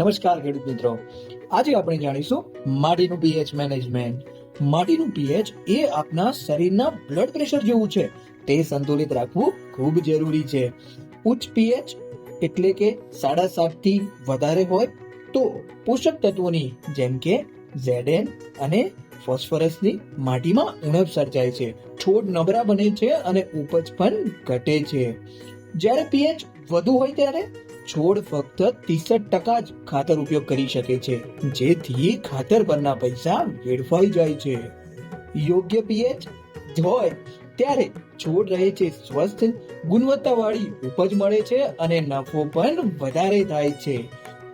નમસ્કાર ખેડૂત મિત્રો. આજે આપણે જાણીશું માટીનું પીએચ મેનેજમેન્ટ. માટીનું પીએચ એ આપના શરીરના બ્લડ પ્રેશર જેવું છે. તે સંતુલિત રાખવું ખૂબ જરૂરી છે. ઉચ્ચ પીએચ એટલે કે સાડા સાતથી વધારે હોય તો પોષક તત્વોની જેમ કે ઝેડેન અને ફોસ્ફરસની માટીમાં ઉણપ સર્જાય છે. છોડ નબળા બને છે અને ઉપજ પણ ઘટે છે. જ્યારે પીએચ વધુ હોય ત્યારે છોડ ફક્ત ત્રીસઠ ટકા જ ખાતર ઉપયોગ કરી શકે છે, જેથી ખાતર પરના પૈસા વેડફાઈ જાય છે. યોગ્ય પીએચ હોય ત્યારે છોડ રહે છે સ્વસ્થ, ગુણવત્તાવાળી ઉપજ મળે છે અને નફો પણ વધારે થાય છે.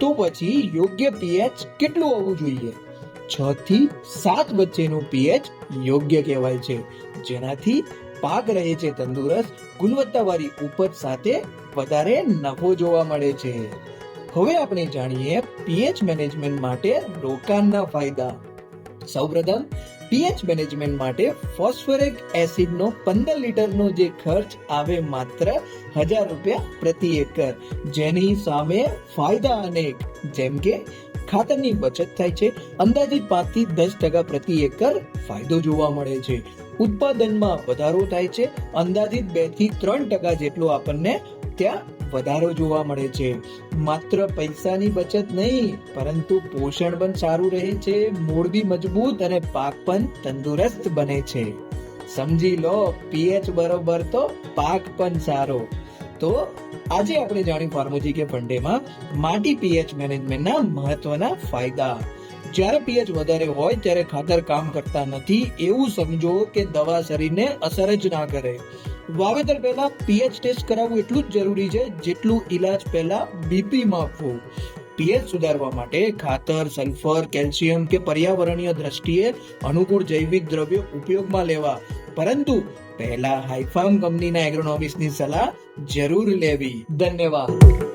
તો પછી યોગ્ય પીએચ કેટલું હોવું જોઈએ? છ થી સાત વચ્ચેનું પીએચ યોગ્ય કહેવાય છે, જેનાથી પાક રહે છે તંદુરસ્ત, ગુણવત્તાવાળી ઉપજ સાથે વધારે નફો જોવા મળે છે. હવે આપણે જાણીએ પીએચ મેનેજમેન્ટ માટે રોકાણના ફાયદા. સૌપ્રથમ પીએચ મેનેજમેન્ટ માટે ફોસ્ફોરિક એસિડનો પંદર લીટરનો જે ખર્ચ આવે માત્ર હજાર રૂપિયા પ્રતિ એકર. જેની સામે ફાયદા અનેક જેમ કે ખાતરની બચત થાય છે, અંદાજિત પાંચથી દસ ટકા પ્રતિ એકર ફાયદો જોવા મળે છે. ઉત્પાદનમાં વધારો થાય છે. અંદાજિત બેથી ત્રણ ટકા જેટલો આપણને ત્યાં વધારો જોવા મળે છે. માત્ર પૈસાની બચત નહીં, પરંતુ પોષણ પણ સારું રહે છે. મૂળ બી મજબૂત અને પાક પણ તંદુરસ્ત બને છે. સમજી લો પીએચ બરોબર તો પાક પણ સારો. તો આજે આપણે જાણ્યું ફાર્મોજી કે ફંડેમાં માટી પીએચ મેનેજમેન્ટના મહત્વના ફાયદા. જ્યારે પીએચ વધારે હોય ત્યારે ખાતર કામ કરતા નથી, એવું સમજો કે દવા શરીરને અસર જ ના કરે. વાવેતર પહેલા પીએચ ટેસ્ટ કરાવવું એટલું જ જરૂરી છે, જેટલું ઈલાજ પહેલા બીપી માપવું. પીએચ સુધારવા માટે ખાતર સલ્ફર કેલ્શિયમ કે પર્યાવરણીય દ્રષ્ટિએ અનુકૂળ જૈવિક દ્રવ્યો ઉપયોગમાં લેવા. પરંતુ પહેલા હાઈફાર્મ કંપનીના એગ્રોનોમિક્સની સલાહ જરૂર લેવી. ધન્યવાદ.